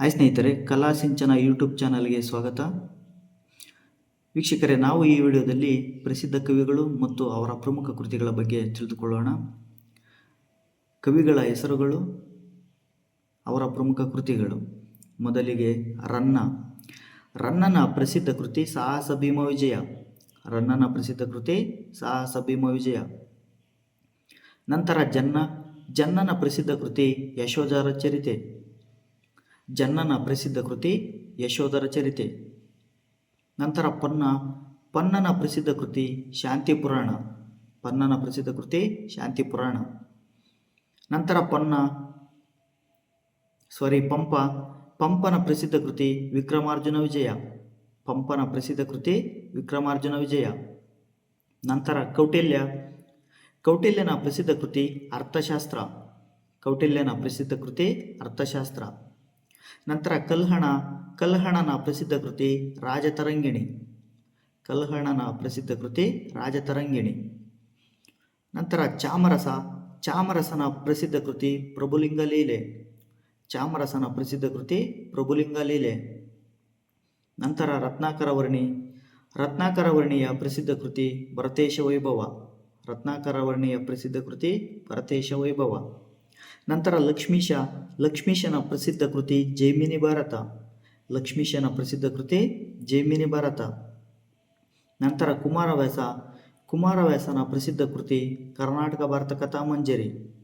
Hi ಸ್ನೇಹಿತರೆ, ಕಲಾ ಸಿಂಚನ YouTube ಚಾನಲ್ಗೆ ಸ್ವಾಗತ. ವೀಕ್ಷಕರೇ, ನಾವು ಈ ವಿಡಿಯೋದಲ್ಲಿ ಪ್ರಸಿದ್ಧ ಕವಿಗಳು ಮತ್ತು ಅವರ ಪ್ರಮುಖ ಕೃತಿಗಳ ಬಗ್ಗೆ ತಿಳಿದುಕೊಳ್ಳೋಣ. ಕವಿಗಳ ಹೆಸರುಗಳು, ಅವರ ಪ್ರಮುಖ ಕೃತಿಗಳು. ಮೊದಲಿಗೆ ರನ್ನ. ರನ್ನನ ಪ್ರಸಿದ್ಧ ಕೃತಿ ಸಾಹಸ ಭೀಮ ವಿಜಯ. ರನ್ನನ ಪ್ರಸಿದ್ಧ ಕೃತಿ ಸಾಹಸ ಭೀಮ ವಿಜಯ. ನಂತರ ಜನ್ನ, ಜನ್ನನ ಪ್ರಸಿದ್ಧ ಕೃತಿ ಯಶೋಧರ ಚರಿತೆ. ಜನ್ನನ ಪ್ರಸಿದ್ಧ ಕೃತಿ ಯಶೋಧರ ಚರಿತೆ. ನಂತರ ಪನ್ನ, ಪನ್ನನ ಪ್ರಸಿದ್ಧ ಕೃತಿ ಶಾಂತಿ ಪುರಾಣ, ಪನ್ನನ ಪ್ರಸಿದ್ಧ ಕೃತಿ ಶಾಂತಿ ಪುರಾಣ. ನಂತರ ಪನ್ನ ಸಾರಿ ಪಂಪ, ಪಂಪನ ಪ್ರಸಿದ್ಧ ಕೃತಿ ವಿಕ್ರಮಾರ್ಜುನ ವಿಜಯ, ಪಂಪನ ಪ್ರಸಿದ್ಧ ಕೃತಿ ವಿಕ್ರಮಾರ್ಜುನ ವಿಜಯ. ನಂತರ ಕೌಟಿಲ್ಯ, ಕೌಟಿಲ್ಯನ ಪ್ರಸಿದ್ಧ ಕೃತಿ ಅರ್ಥಶಾಸ್ತ್ರ, ಕೌಟಿಲ್ಯನ ಪ್ರಸಿದ್ಧ ಕೃತಿ ಅರ್ಥಶಾಸ್ತ್ರ. ನಂತರ ಕಲ್ಹಣ, ಕಲ್ಹಣನ ಪ್ರಸಿದ್ಧ ಕೃತಿ ರಾಜತರಂಗಿಣಿ. ಕಲ್ಹಣನ ಪ್ರಸಿದ್ಧ ಕೃತಿ ರಾಜತರಂಗಿಣಿ. ನಂತರ ಚಾಮರಸ, ಚಾಮರಸನ ಪ್ರಸಿದ್ಧ ಕೃತಿ ಪ್ರಭುಲಿಂಗ ಲೀಲೆ. ಚಾಮರಸನ ಪ್ರಸಿದ್ಧ ಕೃತಿ ಪ್ರಭುಲಿಂಗ ಲೀಲೆ. ನಂತರ ರತ್ನಾಕರ ವರ್ಣಿ ರತ್ನಾಕರ ವರ್ಣಿಯ ಪ್ರಸಿದ್ಧ ಕೃತಿ ಭರತೇಶ ವೈಭವ. ರತ್ನಾಕರ ವರ್ಣಿಯ ಪ್ರಸಿದ್ಧ ಕೃತಿ ಭರತೇಶ ವೈಭವ. ನಂತರ ಲಕ್ಷ್ಮೀಶ, ಲಕ್ಷ್ಮೀಶನ ಪ್ರಸಿದ್ಧ ಕೃತಿ ಜೈಮಿನಿ ಭಾರತ. ಲಕ್ಷ್ಮೀಶನ ಪ್ರಸಿದ್ಧ ಕೃತಿ ಜೈಮಿನಿ ಭಾರತ. ನಂತರ ಕುಮಾರವ್ಯಾಸ, ಕುಮಾರವ್ಯಾಸನ ಪ್ರಸಿದ್ಧ ಕೃತಿ ಕರ್ನಾಟಕ ಭಾರತ ಕಥಾಮಂಜರಿ.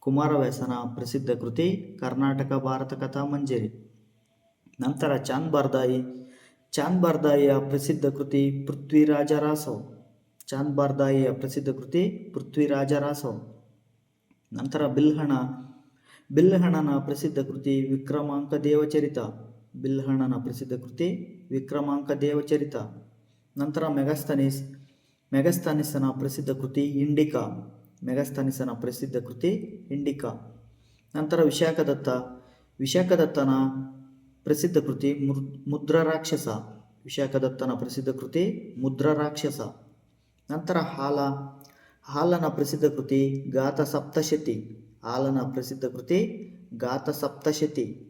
ಕುಮಾರವ್ಯಾಸನ ಪ್ರಸಿದ್ಧ ಕೃತಿ ಕರ್ನಾಟಕ ಭಾರತ ಕಥಾಮಂಜರಿ. ನಂತರ ಚಾಂದ್ ಬಾರ್ದಾಯಿ ಚಾಂದ್ ಬಾರ್ದಾಯಿಯ ಪ್ರಸಿದ್ಧ ಕೃತಿ ಪೃಥ್ವಿರಾಜ ರಾಸವ್. ಚಾಂದ್ ಬಾರ್ದಾಯಿಯ ಪ್ರಸಿದ್ಧ ಕೃತಿ ಪೃಥ್ವಿರಾಜ ರಾಸವ್. ನಂತರ ಬಿಲ್ಹಣ. ಬಿಲ್ಹಣನ ಪ್ರಸಿದ್ಧ ಕೃತಿ ವಿಕ್ರಮಾಂಕ ದೇವಚರಿತ. ಬಿಲ್ಹಣನ ಪ್ರಸಿದ್ಧ ಕೃತಿ ವಿಕ್ರಮಾಂಕ ದೇವಚರಿತ. ನಂತರ ಮೆಗಸ್ತನಿಸ್ ಮೆಗಸ್ತನಿಸನ ಪ್ರಸಿದ್ಧ ಕೃತಿ ಇಂಡಿಕಾ. ಮೆಗಸ್ತನಿಸನ ಪ್ರಸಿದ್ಧ ಕೃತಿ ಇಂಡಿಕಾ. ನಂತರ ವಿಶಾಖದತ್ತ. ವಿಶಾಖದತ್ತನ ಪ್ರಸಿದ್ಧ ಕೃತಿ ಮುದ್ರ ರಾಕ್ಷಸ ವಿಶಾಖದತ್ತನ ಪ್ರಸಿದ್ಧ ಕೃತಿ ಮುದ್ರ ರಾಕ್ಷಸ ನಂತರ ಹಾಲ. ಹಾಲನ ಪ್ರಸಿದ್ಧ ಕೃತಿ ಗಾತ ಸಪ್ತಶತಿ. ಹಾಲನ ಪ್ರಸಿದ್ಧ ಕೃತಿ ಗಾತ ಸಪ್ತಶತಿ.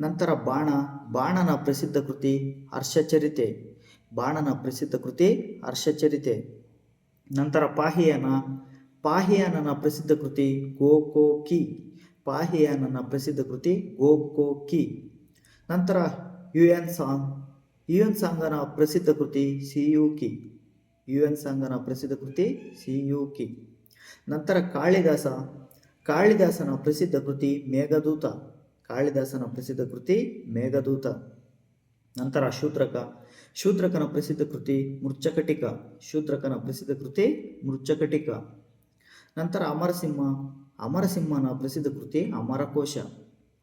ನಂತರ ಬಾಣ, ಬಾಣನ ಪ್ರಸಿದ್ಧ ಕೃತಿ ಹರ್ಷಚರಿತೆ. ಬಾಣನ ಪ್ರಸಿದ್ಧ ಕೃತಿ ಹರ್ಷಚರಿತೆ. ನಂತರ ಪಾಹಿಯನ, ಪಾಹಿಯಾನನ ಪ್ರಸಿದ್ಧ ಕೃತಿ ಗೋಕೋ ಕಿ ಪಾಹಿಯಾನನ ಪ್ರಸಿದ್ಧ ಕೃತಿ ಗೋಕೋಕಿ. ನಂತರ ಯು ಎನ್ ಸಾಂಗ್ ಯು ಎನ್ ಸಾಂಗನ ಪ್ರಸಿದ್ಧ ಕೃತಿ Si Yu Ki U N ಸಾಂಗನ ಪ್ರಸಿದ್ಧ ಕೃತಿ ಸಿ ಯು ಕಿ ನಂತರ ಕಾಳಿದಾಸ. ಕಾಳಿದಾಸನ ಪ್ರಸಿದ್ಧ ಕೃತಿ ಮೇಘದೂತ. ಕಾಳಿದಾಸನ ಪ್ರಸಿದ್ಧ ಕೃತಿ ಮೇಘದೂತ. ನಂತರ ಶೂದ್ರಕ. ಶೂದ್ರಕನ ಪ್ರಸಿದ್ಧ ಕೃತಿ ಮೃಚ್ಚಕಟಿಕ ಶೂದ್ರಕನ ಪ್ರಸಿದ್ಧ ಕೃತಿ ಮೃಚ್ಚಕಟಿಕ ನಂತರ ಅಮರಸಿಂಹ. ಅಮರಸಿಂಹನ ಪ್ರಸಿದ್ಧ ಕೃತಿ ಅಮರಕೋಶ.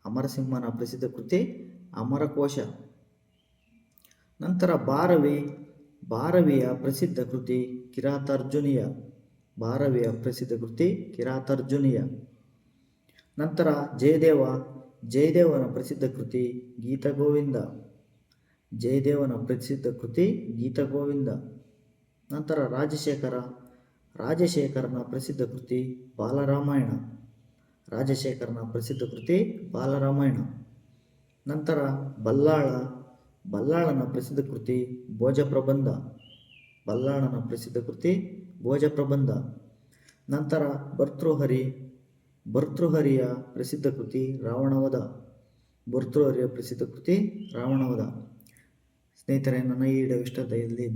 ಅಮರಸಿಂಹನ ಪ್ರಸಿದ್ಧ ಕೃತಿ ಅಮರಕೋಶ. ನಂತರ ಭಾರವಿ. ಭಾರವಿಯ ಪ್ರಸಿದ್ಧ ಕೃತಿ ಕಿರಾತಾರ್ಜುನಿಯ. ಭಾರವಿಯ ಪ್ರಸಿದ್ಧ ಕೃತಿ ಕಿರಾತಾರ್ಜುನಿಯ. ನಂತರ ಜಯದೇವ, ಜಯದೇವನ ಪ್ರಸಿದ್ಧ ಕೃತಿ ಗೀತಗೋವಿಂದ. ಜಯದೇವನ ಪ್ರಸಿದ್ಧ ಕೃತಿ ಗೀತಗೋವಿಂದ. ನಂತರ ರಾಜಶೇಖರ, ರಾಜಶೇಖರನ ಪ್ರಸಿದ್ಧ ಕೃತಿ ಬಾಲರಾಮಾಯಣ. ರಾಜಶೇಖರನ ಪ್ರಸಿದ್ಧ ಕೃತಿ ಬಾಲರಾಮಾಯಣ. ನಂತರ ಬಲ್ಲಾಳ ಬಲ್ಲಾಳನ ಪ್ರಸಿದ್ಧ ಕೃತಿ ಭೋಜ ಪ್ರಬಂಧ. ಬಲ್ಲಾಳನ ಪ್ರಸಿದ್ಧ ಕೃತಿ ಭೋಜ ಪ್ರಬಂಧ. ನಂತರ ಭರ್ತೃಹರಿ, ಭರ್ತೃಹರಿಯ ಪ್ರಸಿದ್ಧ ಕೃತಿ ರಾವಣವಧ. ಭರ್ತೃಹರಿಯ ಪ್ರಸಿದ್ಧ ಕೃತಿ ರಾವಣವಧ. ಸ್ನೇಹಿತರೆ, ನನ್ನ ಈ ವಿಡಿಯೋ ಇಷ್ಟ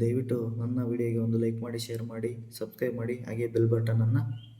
ದಯವಿಟ್ಟು ನನ್ನ ವಿಡಿಯೋಗೆ ಒಂದು ಲೈಕ್ ಮಾಡಿ, ಶೇರ್ ಮಾಡಿ, ಸಬ್ಸ್ಕ್ರೈಬ್ ಮಾಡಿ, ಹಾಗೆ ಬೆಲ್ ಬಟನನ್ನು